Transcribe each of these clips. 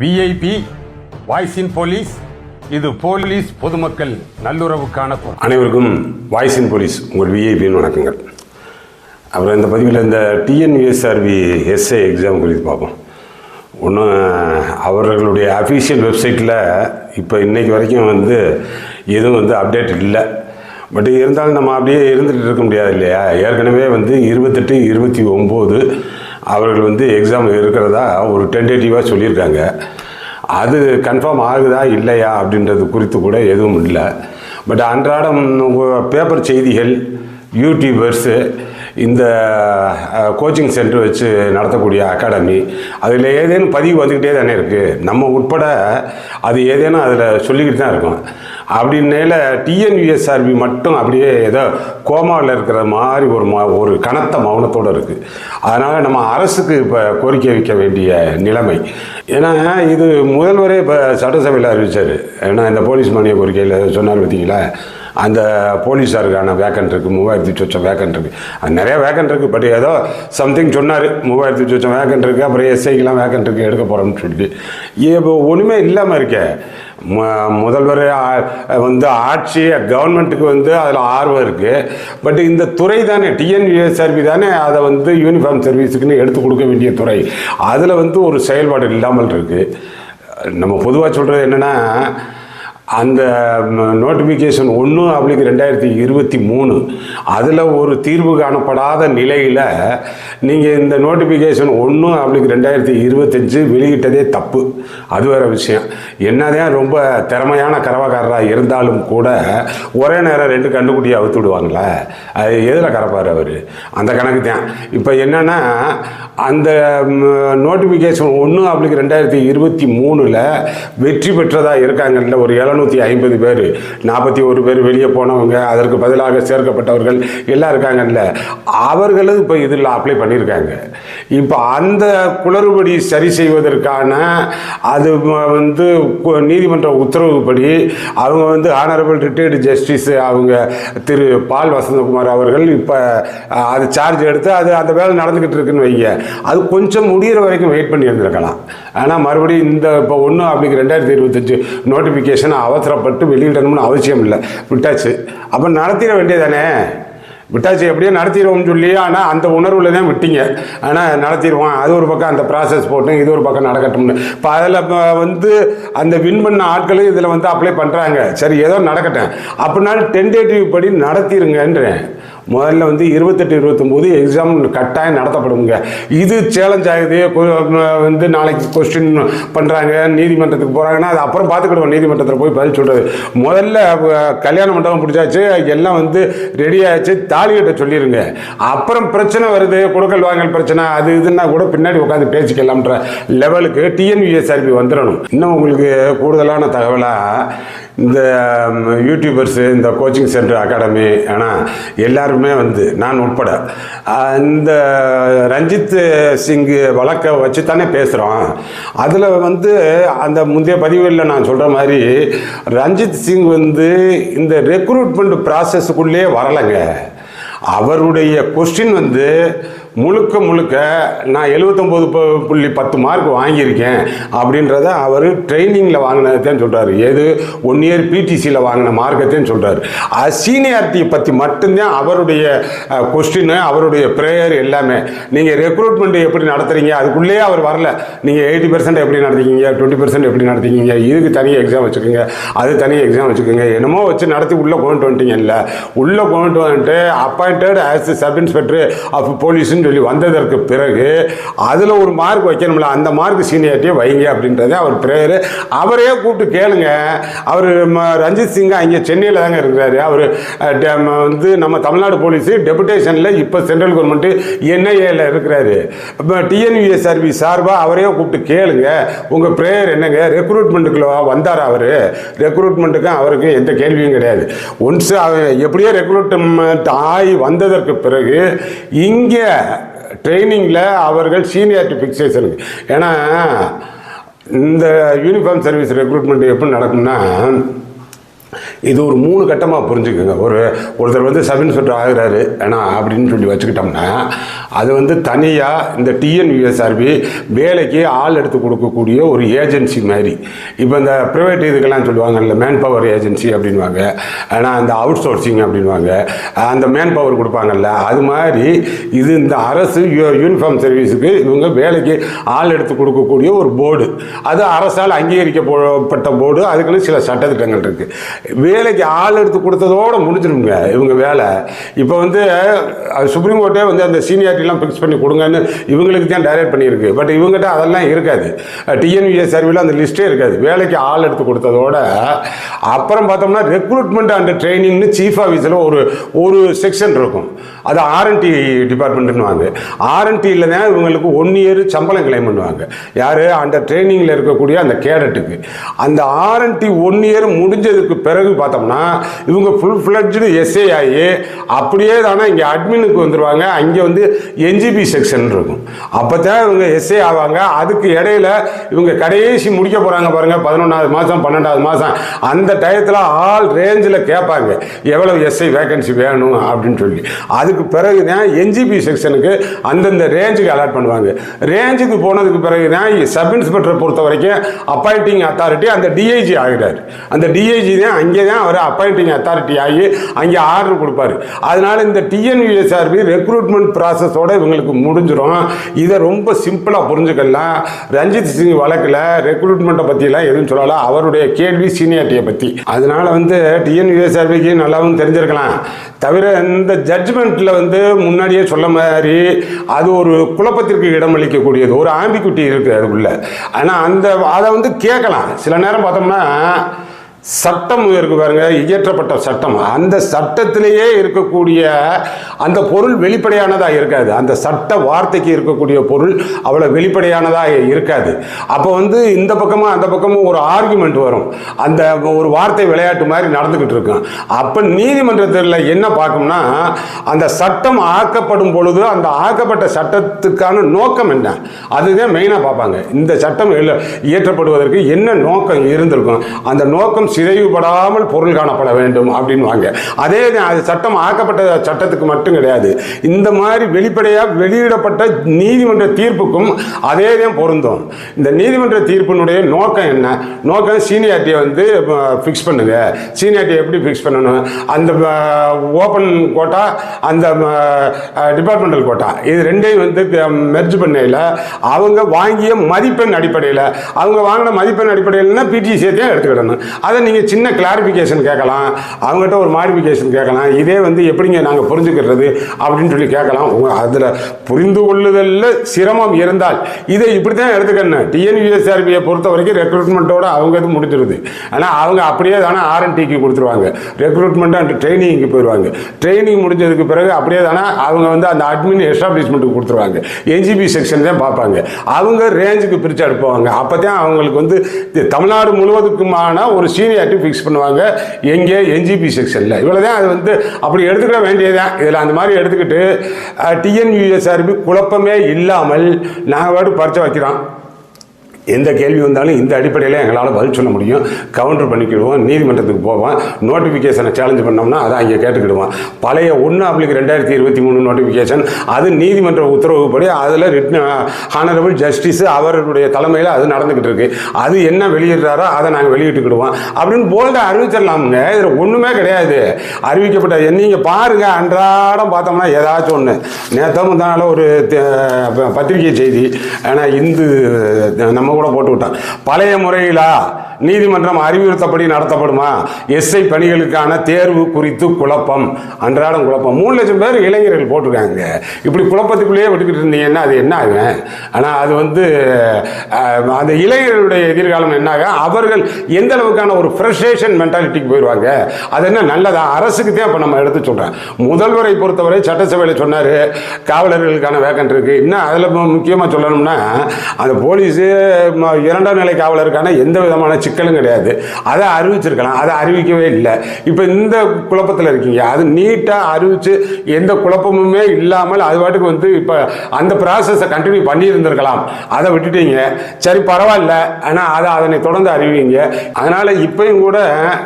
VIP voice in police இது police பொதுமக்கள் நல்லுறவுக்கான அனைவருக்கும் வாய்ஸ் இன் போலீஸ் உங்கள் விஐபின்னு வணக்கங்கள். அப்புறம் இந்த பதிவில் இந்த டிஎன்யூஎஸ்ஆர்பி எஸ்ஏ எக்ஸாம் குறித்து பார்ப்போம். ஒன்றும் அவர்களுடைய அஃபீஷியல் வெப்சைட்டில் இப்போ இன்றைக்கு வரைக்கும் வந்து எதுவும் வந்து அப்டேட் இல்லை. பட் இருந்தாலும் நம்ம அப்படியே இருந்துகிட்டு இருக்க முடியாது இல்லையா? ஏற்கனவே வந்து இருபத்தெட்டு இருபத்தி ஒம்பது அவர்கள் வந்து எக்ஸாம் இருக்கிறதா ஒரு டென்டேட்டிவாக சொல்லியிருக்காங்க. அது கன்ஃபார்ம் ஆகுதா இல்லையா அப்படின்றது குறித்து கூட எதுவும் இல்லை. பட் அன்றாடம் பேப்பர் செய்திகள் யூடியூபர்ஸு இந்த கோச்சிங் சென்டர் வச்சு நடத்தக்கூடிய அகாடமி அதில் ஏதேனும் பதிவு வந்துக்கிட்டே தானே இருக்குது நம்ம உட்பட அது ஏதேனும் அதில் சொல்லிக்கிட்டு தான் இருக்கும். அப்படின்னால டிஎன்யூஎஸ்ஆர்பி மட்டும் அப்படியே ஏதோ கோமாவில் இருக்கிற மாதிரி ஒரு மா ஒரு கனத்த மௌனத்தோடு இருக்குது அதனால் நம்ம அரசுக்கு இப்போ கோரிக்கை வைக்க வேண்டிய நிலைமை. ஏன்னா இது முதல்வரே இப்போ சட்டசபையில் அறிவிச்சார். ஏன்னா இந்த போலீஸ் மானிய கோரிக்கையில் சொன்னார் பார்த்தீங்களா அந்த போலீஸாருக்கான வேக்கன்ட் இருக்குது மூவாயிரத்தி சொச்சம் வேக்கன்ட் இருக்குது அது நிறையா வேக்கன்ட் இருக்குது பட் ஏதோ சம்திங் சொன்னார் மூவாயிரத்தி சொச்சம் வேக்கன்ட் இருக்குது அப்புறம் எஸ்ஐக்கெலாம் வேக்கன்ட் இருக்குது எடுக்க போகிறோம்னு சொல்லிட்டு. இப்போ ஒன்றுமே இல்லாமல் இருக்கே. முதல்வர் வந்து ஆட்சி கவர்மெண்ட்டுக்கு வந்து அதில் ஆர்வம் இருக்குது பட் இந்த துறை தானே டிஎன்யூஎஸ்ஆர்பி தானே அதை வந்து யூனிஃபார்ம் சர்வீஸுக்குன்னு எடுத்து கொடுக்க வேண்டிய துறை. அதில் வந்து ஒரு செயல்பாடு இல்லாமல் இருக்குது நம்ம பொதுவாக சொல்கிறது என்னென்னா அந்த நோட்டிஃபிகேஷன் ஒன்று அப்படிக்கு ரெண்டாயிரத்தி இருபத்தி மூணு. அதில் ஒரு தீர்வு காணப்படாத நிலையில் நீங்கள் இந்த நோட்டிஃபிகேஷன் ஒன்று அப்படிக்கு ரெண்டாயிரத்தி இருபத்தஞ்சு வெளியிட்டதே தப்பு. அது வேறு விஷயம். என்னதான் ரொம்ப திறமையான கரவக்காரராக இருந்தாலும் கூட ஒரே நேரம் ரெண்டு கண்டுக்குட்டியை அவுத்து விடுவாங்களே. அது எதில் கறப்பார் அவர்? அந்த கணக்கு தான். இப்போ என்னென்னா அந்த நோட்டிஃபிகேஷன் ஒன்று அப்படிக்கு ரெண்டாயிரத்தி இருபத்தி மூணில் வெற்றி பெற்றதாக இருக்காங்கல்ல ஒரு எழுநூற்றி ஐம்பது பேர் நாற்பத்தி ஒரு பேர் வெளியே போனவங்க அதற்கு பதிலாக சேர்க்கப்பட்டவர்கள் எல்லாம் இருக்காங்கல்ல. அவர்களும் இப்போ இதில் அப்ளை பண்ணியிருக்காங்க இப்போ அந்த குளறுபடி சரி செய்வதற்கான அது வந்து நீதிமன்ற உத்தரவுப்படி அவங்க வந்து ஆனரபிள் ரிட்டையர்டு ஜஸ்டிஸ் அவங்க திரு பால் வசந்தகுமார் அவர்கள் இப்போ அது சார்ஜ் எடுத்து அது அந்த வேலை நடந்துக்கிட்டு இருக்குன்னு வைங்க. அது கொஞ்சம் முடியிற வரைக்கும் வெயிட் பண்ணி இருந்திருக்கலாம் ஆனால் மறுபடியும் இந்த இப்போ ஒன்று அப்படிங்கிற ரெண்டாயிரத்தி இருபத்தஞ்சு நோட்டிஃபிகேஷன் அவசரப்பட்டு வெளியிடணும்னு அவசியம் இல்லை. விட்டாச்சு. அப்போ நடத்திட வேண்டியதானே விட்டாச்சு எப்படியோ நடத்திடுவோம்னு சொல்லி ஆனால் அந்த உணர்வில் தான் விட்டீங்க. ஆனால் நடத்திடுவோம் அது ஒரு பக்கம் அந்த ப்ராசஸ் போட்டு இது ஒரு பக்கம் நடக்கட்டும்னு. இப்போ அதில் இப்போ வந்து அந்த வின் பண்ண ஆட்களும் இதில் வந்து அப்ளை பண்ணுறாங்க சரி ஏதோ நடக்கட்டும். அப்படின்னாலும் டென்டேட்டிவ் படி நடத்திருங்கன்றேன் முதல்ல வந்து இருபத்தெட்டு இருபத்தொம்போது எக்ஸாம் கட்டாயம் நடத்தப்படுங்க. இது சேலஞ்ச் ஆகுது. வந்து நாளைக்கு கொஸ்டின் பண்ணுறாங்க நீதிமன்றத்துக்கு போகிறாங்கன்னா அது அப்புறம் பார்த்துக்கிடுவோம். நீதிமன்றத்தில் போய் பதில் சொல்கிறது முதல்ல கல்யாண மண்டபம் பிடிச்சாச்சு. எல்லாம் வந்து ரெடி ஆச்சு. தாலி கட்ட சொல்லிடுங்க அப்புறம் பிரச்சனை வருது. கொடுக்கல் வாங்கல் பிரச்சனை அது இதுன்னா கூட பின்னாடி உட்காந்து பேசிக்கலாம்ன்ற லெவலுக்கு டிஎன்விஎஸ்ஆர்பி வந்துடணும். இன்னும் உங்களுக்கு கூடுதலான தகவலாக இந்த யூடியூபர்ஸு இந்த கோச்சிங் சென்டர் அகாடமி ஆனால் எல்லாருமே வந்து நான் உட்பட இந்த ரஞ்சித் சிங் வழக்கை வச்சு தானே பேசுகிறோம் அதில் வந்து அந்த முந்தைய பதிவுகளில் நான் சொல்கிற மாதிரி ரஞ்சித் சிங் வந்து இந்த ரெக்ரூட்மெண்ட் ப்ராசஸுக்குள்ளேயே வரலைங்க. அவருடைய கொஸ்டின் வந்து முழுக்க முழுக்க நான் எழுபத்தொம்போது புள்ளி பத்து மார்க் வாங்கியிருக்கேன் அப்படின்றத அவர் ட்ரைனிங்கில் வாங்கினதைத்தான் சொல்கிறார் ஏது ஒன் இயர் பிடிசியில் வாங்கின மார்க்கத்தையும் சொல்கிறார் சீனியாரிட்டியை பற்றி மட்டும்தான் அவருடைய கொஸ்டின் அவருடைய ப்ரேயர் எல்லாமே. நீங்கள் ரெக்ரூட்மெண்ட் எப்படி நடத்துறீங்க? அதுக்குள்ளேயே அவர் வரல. நீங்கள் எயிட்டி பர்சன்ட் எப்படி நடத்திக்கிங்க? டுவெண்ட்டி பர்சன்ட் எப்படி நடத்திக்கிங்க? இதுக்கு தனியாக எக்ஸாம் வச்சுக்கோங்க. அது தனி எக்ஸாம் வச்சுக்கோங்க. என்னமோ வச்சு நடத்தி உள்ளே கொண்டு வந்துட்டீங்கல்ல. உள்ளே கொண்டு வந்துட்டு appointed as sub inspector of போலீஸ்னு சொல்லி வந்ததற்கு பிறகு அதில் ஒரு மார்க் வைக்கணும்ல அந்த மார்க் சீனியாரிட்டியே வைங்க அப்படின்றதே அவர் பிரேயர் அவரே கூப்பிட்டு கேளுங்க. அவர் ரஞ்சித் சிங் அங்கே சென்னையில் தாங்க இருக்கிறாரு. அவர் வந்து நம்ம தமிழ்நாடு போலீஸு டெபுடேஷனில் இப்போ சென்ட்ரல் கவர்மெண்ட்டு என்ஐஏல இருக்கிறாரு. இப்போ டிஎன்யூஎஸ்ஆர்பி சார்பாக அவரே கூப்பிட்டு கேளுங்க. உங்கள் ப்ரேயர் என்னங்க? ரெக்ரூட்மெண்ட்டுக்குள்ள வந்தார் அவர்? ரெக்ரூட்மெண்ட்டுக்கும் அவருக்கு எந்த கேள்வியும் கிடையாது. ஒன்ஸ் எப்படியோ ரெக்ரூட்மெண்ட் ஆகி வந்ததற்கு பிறகு இங்கே ட்ரைனிங்கில் அவர்கள் சீனியாரிட்டி ஃபிக்ஸேஷனுக்கு ஏன்னா இந்த யூனிஃபார்ம் சர்வீஸ் ரெக்ரூட்மெண்ட் எப்படி நடக்கும்னா இது ஒரு மூணு கட்டமாக புரிஞ்சுக்குங்க. ஒரு ஒருத்தர் வந்து சப் இன்ஸ்பெக்டர் ஆகிறாரு. ஏன்னா அப்படின்னு சொல்லி வச்சுக்கிட்டோம்னா அது வந்து தனியாக இந்த டிஎன்யூஎஸ்ஆர்பி வேலைக்கு ஆள் எடுத்து கொடுக்கக்கூடிய ஒரு ஏஜென்சி மாதிரி. இப்போ இந்த ப்ரைவேட் இதுக்கெல்லாம் சொல்லுவாங்கல்ல மேன் பவர் ஏஜென்சி அப்படின்வாங்க ஆனால் அந்த அவுட் சோர்சிங் அப்படின்வாங்க அந்த மேன் பவர் கொடுப்பாங்கல்ல அது மாதிரி இது இந்த அரசு யூ- யூனிஃபார்ம் சர்வீஸுக்கு இவங்க வேலைக்கு ஆள் எடுத்து கொடுக்கக்கூடிய ஒரு போர்டு அது அரசால் அங்கீகரிக்கப்பட்ட போர்டு அதுக்குன்னு சில சட்டத்திட்டங்கள் இருக்குது வேலைக்கு ஆள் எடுத்து கொடுத்ததோடு முடிஞ்சிருங்க இவங்க வேலை. இப்போ வந்து சுப்ரீம் கோர்ட்டே வந்து அந்த சீனியாரிட்டிலாம் ஃபிக்ஸ் பண்ணி கொடுங்கன்னு இவங்களுக்கு தான் டைரக்ட் பண்ணியிருக்கு. பட் இவங்ககிட்ட அதெல்லாம் இருக்காது. டிஎன்விஎஸ் சர்வீல அந்த லிஸ்ட்டே இருக்காது. வேலைக்கு ஆள் எடுத்து கொடுத்ததோட அப்புறம் பார்த்தோம்னா ரெக்ரூட்மெண்ட் அண்ட் ட்ரைனிங்னு சீஃப் ஆஃபீஸில் ஒரு ஒரு செக்ஷன் இருக்கும். அது ஆர்என்டி டிபார்ட்மெண்ட்னு வாங்க. ஆர்என்டியில் தான் இவங்களுக்கு ஒன் இயர் சம்பளம் கிளைம் பண்ணுவாங்க. யார்? அந்த ட்ரைனிங்கில் இருக்கக்கூடிய அந்த கேடட்டுக்கு அந்த ஆர்என்டி ஒன் இயர் முடிஞ்சதுக்கு பிறகு பார்த்தோம்னா இவங்க ஃபுல் ஃப்ளட்ஜு எஸ்ஏ ஆகி அப்படியே தானே இங்கே அட்மினுக்கு வந்துடுவாங்க அங்கே வந்து என்ஜிபி செக்ஷன் இருக்கும். அப்போ தான் இவங்க எஸ்ஏ ஆவாங்க. அதுக்கு இடையில இவங்க கடைசி முடிக்க போகிறாங்க பாருங்கள் பதினொன்றாவது மாதம் பன்னெண்டாவது மாதம் அந்த டயத்தில் ஆல் ரேஞ்சில் கேட்பாங்க. எவ்வளோ எஸ்ஐ வேகன்சி வேணும் அப்படின்னு சொல்லி. அதுக்கு பிறகு தான் என்ஜிபி செக்ஷனுக்கு அந்தந்த ரேஞ்சுக்கு அலாட் பண்ணுவாங்க. ரேஞ்சுக்கு போனதுக்கு பிறகு தான் சப் இன்ஸ்பெக்டரை பொறுத்த வரைக்கும் அப்பாயிண்டிங் அத்தாரிட்டி அந்த டிஐஜி ஆகிட்டார் அந்த டிஐஜி தான் அங்கே தான் அவர் அப்பாயிண்டிங் அத்தாரிட்டி ஆகி அங்கே ஆர்டர் கொடுப்பாரு. அதனால இந்த டிஎன்யூஎஸ்ஆர்பி ரெக்ரூட்மெண்ட் ப்ராசஸோடு இவங்களுக்கு முடிஞ்சிடும் இதை ரொம்ப சிம்பிளாக புரிஞ்சுக்கலாம் ரஞ்சித் சிங் வழக்கில் ரெக்ரூட்மெண்ட்டை பற்றிலாம் எதுவும் சொல்லலாம் அவருடைய கேள்வி சீனியாரிட்டியை பற்றி அதனால் வந்து டிஎன்யூஎஸ்ஆர்பிக்கு நல்லாவும் தெரிஞ்சிருக்கலாம். தவிர இந்த ஜட்ஜ்மெண்ட்டில் வந்து முன்னாடியே சொல்ல மாதிரி அது ஒரு குழப்பத்திற்கு இடமளிக்கக்கூடியது ஒரு ஆம்பிக்குட்டி இருக்குது அதுக்குள்ளே. ஆனால் அந்த அதை வந்து கேட்கலாம். சில நேரம் பார்த்தோம்னா சட்டம் இருக்கு பாருங்க இயற்றப்பட்ட சட்டம். அந்த சட்டத்திலேயே இருக்கக்கூடிய அந்த பொருள் வெளிப்படையானதாக இருக்காது. அந்த சட்ட வார்த்தைக்கு இருக்கக்கூடிய பொருள் அவ்வளோ வெளிப்படையானதாக இருக்காது. அப்போ வந்து இந்த பக்கமும் அந்த பக்கமும் ஒரு ஆர்குமெண்ட் வரும். அந்த ஒரு வார்த்தை விளையாட்டு மாதிரி நடந்துக்கிட்டு இருக்கும். அப்போ நீதிமன்றத்தில் என்ன பார்க்கும்னா அந்த சட்டம் ஆக்கப்படும் பொழுது அந்த ஆக்கப்பட்ட சட்டத்துக்கான நோக்கம் என்ன? அதுதான் மெயினாக பார்ப்பாங்க. இந்த சட்டம் இயற்றப்படுவதற்கு என்ன நோக்கம் இருந்திருக்கும்? அந்த நோக்கம் சிதைவுபடாமல் பொருள் காணப்பட வேண்டும் அப்படின்வாங்க அதே அது சட்டம் ஆக்கப்பட்ட சட்டத்துக்கு மட்டும் கிடையாது. இந்த மாதிரி வெளிப்படையாக வெளியிடப்பட்ட நீதிமன்ற தீர்ப்புக்கும் அதே தான் பொருந்தும். இந்த நீதிமன்ற தீர்ப்பினுடைய நோக்கம் என்ன? நோக்கம் சீனியாரிட்டியை வந்து ஃபிக்ஸ் பண்ணுங்க. சீனியாரிட்டியை எப்படி ஃபிக்ஸ் பண்ணணும்? அந்த ஓப்பன் கோட்டா அந்த டிபார்ட்மெண்டல் கோட்டா இது ரெண்டையும் வந்து மெர்ஜ் பண்ணையில் அவங்க வாங்கிய மதிப்பெண் அடிப்படையில் அவங்க வாங்கின மதிப்பெண் அடிப்படையில்னா பிடி சேர்த்தே எடுத்துக்கிடணும். அதை நீங்கள் சின்ன கிளாரிஃபிகேஷன் கேட்கலாம் அவங்ககிட்ட ஒரு மாடிஃபிகேஷன் கேட்கலாம் இதே வந்து எப்படிங்க நாங்கள் புரிஞ்சுக்கிறது அப்படின்னு சொல்லி கேட்கலாம். உங்கள் அதில் புரிந்து கொள்ளுதலில் சிரமம் இருந்தால் இதை இப்படி தான் எடுத்துக்கணும். டிஎன்யூஎஸ்ஆர்பியை பொறுத்த வரைக்கும் ரெக்ரூட்மெண்ட்டோட அவங்க இது முடிஞ்சிருது. ஆனால் அவங்க அப்படியே தானே ஆர்என்டிக்கு கொடுத்துருவாங்க. ரெக்ரூட்மெண்ட் அண்ட் ட்ரைனிங்க்கு போயிடுவாங்க. ட்ரைனிங் முடிஞ்சதுக்கு பிறகு அப்படியே தானே அவங்க வந்து அந்த அட்மின் எஸ்டாப்ளிஷ்மெண்ட்டுக்கு கொடுத்துருவாங்க. என்ஜிபி செக்ஷன் தான் பார்ப்பாங்க. அவங்க ரேஞ்சுக்கு பிரித்து அனுப்புவாங்க அப்போ தான் அவங்களுக்கு வந்து தமிழ்நாடு முழுவதுக்குமான ஒரு சீனியாரிட்டி ஃபிக்ஸ் பண்ணுவாங்க. எங்கே? என்ஜிபி செக்ஷனில் இவ்வளோ தான் அது வந்து அப்படி எடுத்துக்கிட வேண்டியதுதான். இதில் அந்த மாதிரி எடுத்துக்கிட்டு டிஎன்யூஎஸ்ஆர்பி குழப்பமே இல்லாமல் நாங்கள் பாட்டு பரிச்சை வைக்கிறோம் எந்த கேள்வி வந்தாலும் இந்த அடிப்படையில் எங்களால் பதில் சொல்ல முடியும். கவுண்டர் பண்ணிக்கிடுவோம் நீதிமன்றத்துக்கு போவோம். நோட்டிஃபிகேஷனை சேலஞ்ச் பண்ணோம்னா அதை அங்கே கேட்டுக்கிடுவோம். பழைய ஒன்று அவளுக்கு ரெண்டாயிரத்தி இருபத்தி மூணு நோட்டிஃபிகேஷன் அது நீதிமன்ற உத்தரவுப்படி அதில் ரிட்டன் ஹானரபிள் ஜஸ்டிஸ் அவருடைய தலைமையில் அது நடந்துக்கிட்டு இருக்கு. அது என்ன வெளியிடுறாரோ அதை நாங்கள் வெளியிட்டுக்கிடுவோம். அப்படின்னு போல்ட அறிவிச்சிடலாமுங்க. இதில் ஒன்றுமே கிடையாது. அறிவிக்கப்பட்ட நீங்கள் பாருங்கள் அன்றாடம் பார்த்தோம்னா ஏதாச்சும் ஒன்று நேற்று முந்தானால ஒரு ப- பத்திரிகை செய்தி. ஆனால் இந்து நம்ம கூட போட்டு விட்டான் பழைய முறையிலா? நீதிமன்றம் அறிவுறுத்தப்படி நடத்தப்படுமா? எஸ்ஐ பணிகளுக்கான தேர்வு குறித்து குழப்பம். அன்றாடம் குழப்பம். மூணு லட்சம் பேர் இளைஞர்கள் போட்டிருக்காங்க. இப்படி குழப்பத்துக்குள்ளேயே விட்டுக்கிட்டு இருந்தீங்கன்னா அது என்ன ஆகும்? ஆனால் அது வந்து அந்த இளைஞர்களுடைய எதிர்காலம் என்னாக அவர்கள் எந்த அளவுக்கான ஒரு ஃப்ரெஸ்ட்ரேஷன் மென்டாலிட்டிக்கு போயிடுவாங்க? அது என்ன நல்லதா? அரசுக்கு தான் இப்போ நம்ம எடுத்து சொல்கிறேன் முதல்வரை பொறுத்தவரை சட்டசபையில் சொன்னார் காவலர்களுக்கான வேக்கன்ட் இருக்குது இன்னும் அதில் முக்கியமாக சொல்லணும்னா அந்த போலீஸு இரண்டாம் நிலை காவலருக்கான எந்த விதமான சிக்கலும் கிடையாது. அதை அறிவிச்சிருக்கலாம். அதை அறிவிக்கவே இல்லை. இப்போ இந்த குழப்பத்தில் இருக்கீங்க. அது நீட்டாக அறிவிச்சு எந்த குழப்பமுமே இல்லாமல் அது பாட்டுக்கு வந்து இப்போ அந்த ப்ராசஸை கண்டினியூ பண்ணியிருந்திருக்கலாம். அதை விட்டுட்டீங்க. சரி பரவாயில்ல. ஆனால் அதை அதனை தொடர்ந்து அறிவிங்க. அதனால் இப்பயும் கூட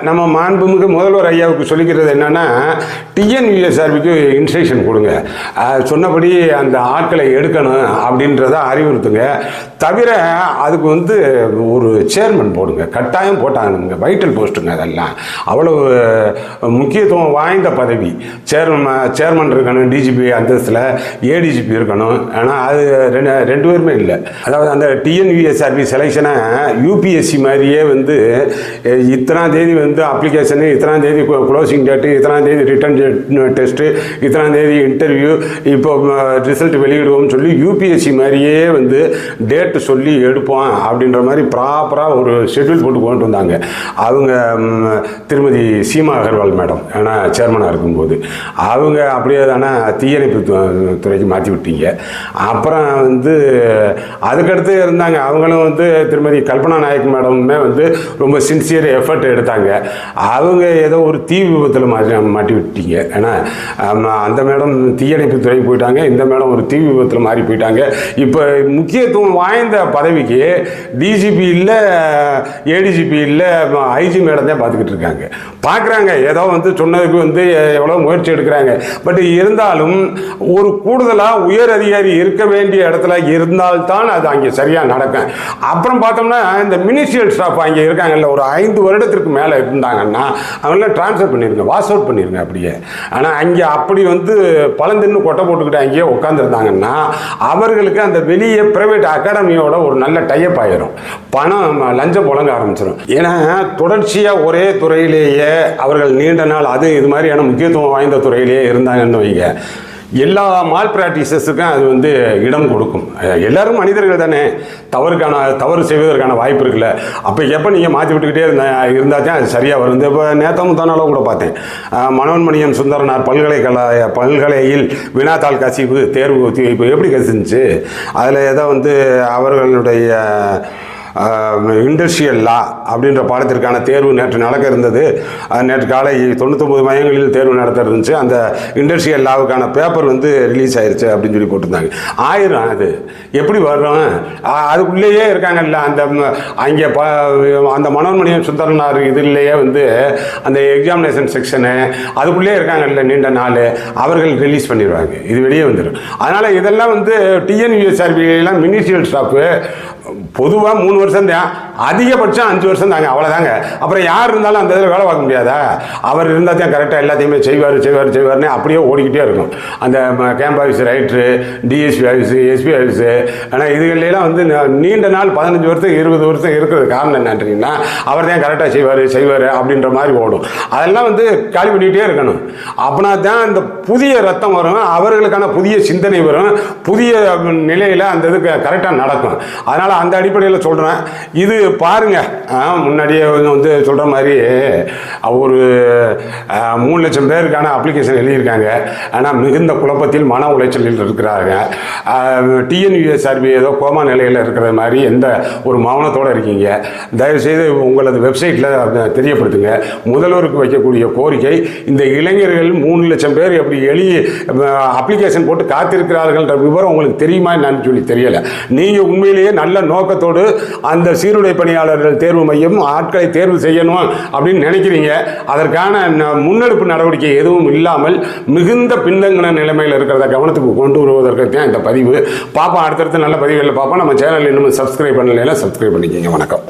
நம்ம மாண்புமிகு முதல்வர் ஐயாவுக்கு சொல்லிக்கிறது என்னென்னா டிஎன்யூஎஸ்ஆர்பிக்கு இன்ஸ்ட்ரக்ஷன் கொடுங்க. சொன்னபடி அந்த ஆட்களை எடுக்கணும் அப்படின்றத அறிவுறுத்துங்க. தவிர அதுக்கு வந்து ஒரு சேர்மன் போடுங்க. கட்டாயம் போட்டாங்க. வைட்டல் போஸ்ட்டுங்க அதெல்லாம். அவ்வளவு முக்கியத்துவம் வாய்ந்த பதவி. சேர்மன் சேர்மன் இருக்கணும் டிஜிபி அந்தஸ்தில் ஏடிஜிபி இருக்கணும். ஆனால் அது ரெண்டு ரெண்டு பேருமே இல்லை. அதாவது அந்த டிஎன்விஎஸ்ஆர்பி செலெக்ஷனை யூபிஎஸ்சி மாதிரியே வந்து இத்தனாம் தேதி வந்து அப்ளிகேஷனு இத்தனாம் தேதி க்ளோசிங் டேட்டு இத்தனாம் தேதி ரிட்டன் டெஸ்ட்டு இத்தனாம் தேதி இன்டர்வியூ இப்போ ரிசல்ட் வெளியிடுவோம்னு சொல்லி யூபிஎஸ்சி மாதிரியே வந்து டேட்டு சொல்லி எடுப்போம் அப்படின்ற மாதிரி ப்ராப்பராக ஒரு ஷெட்யூல் போட்டு கொண்டு வந்தாங்க. அவங்க திருமதி சீமா அகர்வால் மேடம் ஏன்னா சேர்மனாக இருக்கும்போது. அவங்க அப்படியே தானே தீயணைப்பு துறைக்கு மாற்றி விட்டீங்க. அப்புறம் வந்து அதுக்கடுத்து இருந்தாங்க. அவங்களும் வந்து திருமதி கல்பனா நாயக் மேடமுமே வந்து ரொம்ப சின்சியர் எஃபர்ட் எடுத்தாங்க. அவங்க ஏதோ ஒரு தீ விபத்தில் மாட்டி மாட்டி விட்டீங்க. ஏன்னா அந்த மேடம் தீயணைப்பு துறைக்கு போயிட்டாங்க. இந்த மேடம் ஒரு தீ விபத்தில் மாறி போயிட்டாங்க. இப்போ முக்கியத்துவம் வாய்ந்த பதவிக்கு டிஜிபி இல்லை ஏடிஜிபி இல்லை ஐஜி மேடம் தான் பார்த்துக்கிட்டு இருக்காங்க. பார்க்குறாங்க. ஏதோ வந்து சொன்னதுக்கு வந்து எவ்வளோ முயற்சி எடுக்கிறாங்க. பட் இருந்தாலும் ஒரு கூடுதலாக உயர் அதிகாரி இருக்க வேண்டிய இடத்துல இருந்தால்தான் அது அங்கே சரியாக நடக்கும். அப்புறம் பார்த்தோம்னா இந்த மினிஸ்ட்ரியல் ஸ்டாஃப் அங்கே இருக்காங்கல்ல ஒரு ஐந்து வருடத்திற்கு மேலே இருந்தாங்கன்னா அவங்களாம் ட்ரான்ஸ்ஃபர் பண்ணிடுங்க வாஷ் அவுட் பண்ணிருங்க அப்படியே. ஆனால் அங்கே அப்படி வந்து பழந்தின்னு கொட்டை போட்டுக்கிட்டு அங்கேயே உட்காந்துருந்தாங்கன்னா அவர்களுக்கு அந்த வெளியே ப்ரைவேட் அகாடமியோட ஒரு நல்ல டைப் ஆயிரும். பணம் லஞ்சம் புழங்க ஆரம்பிச்சிடும் ஏன்னா தொடர்ச்சியாக ஒரே துறையிலேயே அவர்கள் நீண்ட நாள் அது இது மாதிரியான முக்கியத்துவம் வாய்ந்த துறையிலேயே இருந்தாங்கன்னு வைங்க. எல்லா மால் ப்ராக்டிசஸுக்கும் அது வந்து இடம் கொடுக்கும். எல்லாரும் மனிதர்கள் தானே. தவறுக்கான தவறு செய்வதற்கான வாய்ப்பு இருக்குல்ல. அப்போ எப்போ நீங்கள் மாற்றி விட்டுக்கிட்டே இருந்தா இருந்தால் தான் அது சரியாக வரும் இப்போ நேத்தம் தானாலும் கூட பார்த்தேன். அஹ் மனோன்மணியம் சுந்தரனார் பல்கலைக்கழக பல்கலையில் வினாத்தாள் கசிவு தேர்வு ஒத்திவைப்பு எப்படி கசிஞ்சு அதில் ஏதோ வந்து அவர்களுடைய இண்டஸ்ட்ரியல் லா அப்படின்ற பாடத்திற்கான தேர்வு நேற்று நடக்க இருந்தது. நேற்று காலை தொண்ணூத்தொம்பது மையங்களில் தேர்வு நடத்த இருந்துச்சு அந்த இண்டஸ்ட்ரியல் லாவுக்கான பேப்பர் வந்து ரிலீஸ் ஆயிருச்சு அப்படின்னு சொல்லி போட்டிருந்தாங்க. ஆயிரம் அது எப்படி வரும்? அதுக்குள்ளேயே இருக்காங்கல்ல அந்த அங்கே ப அந்த மனோன்மணியம் சுந்தரனார் இதுலேயே வந்து அந்த எக்ஸாமினேஷன் செக்ஷனு அதுக்குள்ளேயே இருக்காங்கல்ல நீண்ட நாள் அவர்கள் ரிலீஸ் பண்ணிடுவாங்க. இது வெளியே வந்துடும் அதனால் இதெல்லாம் வந்து டிஎன்யூஎஸ்ஆர்பிலாம் மினிஸ்ட்ரியல் ஸ்டாஃபு பொதுவாக மூணு வருஷம் தான். அதிகபட்சம் அஞ்சு வருஷம் தாங்க அவ்வளோதாங்க அப்புறம் யார் இருந்தாலும் அந்த இதில் வேலை பார்க்க முடியாதா? அவர் இருந்தால் தான் கரெக்டாக எல்லாத்தையுமே செய்வார் செய்வார் செய்வார்னு அப்படியே ஓடிக்கிட்டே இருக்கும். அந்த கேம்ப் ஆஃபீஸ் ரைட்ரு டிஎஸ்பி ஆஃபீஸு எஸ்பி ஆஃபீஸு ஆனால் இதுகளிலாம் வந்து நீண்ட நாள் பதினஞ்சு வருஷம் இருபது வருஷம் இருக்கிறது காரணம் என்னன்றீங்கன்னா அவர் தான் கரெக்டாக செய்வார் செய்வார் அப்படின்ற மாதிரி ஓடும். அதெல்லாம் வந்து காலி பண்ணிக்கிட்டே இருக்கணும். அப்படின்னா தான் இந்த புதிய ரத்தம் வரும் அவர்களுக்கான புதிய சிந்தனை வரும் புதிய நிலையில் அந்த இது கரெக்டாக நடக்கும். அதனால் அந்த அடிப்படையில் சொல்கிறேன் இது பாருங்க. பாருங்கள் முன்னாடியே வந்து- வந்து சொல்கிற மாதிரி ஒரு மூணு லட்சம் பேருக்கான அப்ளிகேஷன் எழுதியிருக்காங்க. ஆனால் மிகுந்த குழப்பத்தில் மன உளைச்சலில் இருக்கிறாங்க. டிஎன்யூஎஸ்ஆர்பி ஏதோ கோமா நிலையில் இருக்கிற மாதிரி எந்த ஒரு மௌனத்தோடு இருக்கீங்க. தயவுசெய்து உங்களது வெப்சைட்டில் தெரியப்படுத்துங்க. முதல்வருக்கு வைக்கக்கூடிய கோரிக்கை இந்த இளைஞர்கள் மூணு லட்சம் பேர் எப்படி எழுதி அப்ளிகேஷன் போட்டு காத்திருக்கிறார்கள்ன்ற விவரம் உங்களுக்கு தெரியுமா என்னன்னு சொல்லி தெரியலை. நீங்கள் உண்மையிலேயே நல்ல நோக்கத்தோடு அந்த சீருடை பணியாளர்கள் தேர்வு மையம் ஆட்களை தேர்வு செய்யணும் அப்படின்னு நினைக்கிறீங்க. அதற்கான ந- முன்னெடுப்பு நடவடிக்கை எதுவும் இல்லாமல் மிகுந்த பின்தங்கின நிலைமையில் இருக்கிறத கவனத்துக்கு கொண்டு வருவதற்கு தான் இந்த பதிவு. பார்ப்போம் அடுத்தடுத்து நல்ல பதிவுகளில் பார்ப்போம் நம்ம சேனல் இன்னும் சப்ஸ்கிரைப் பண்ணலைன்னா சப்ஸ்கிரைப் பண்ணிக்கோங்க. வணக்கம்.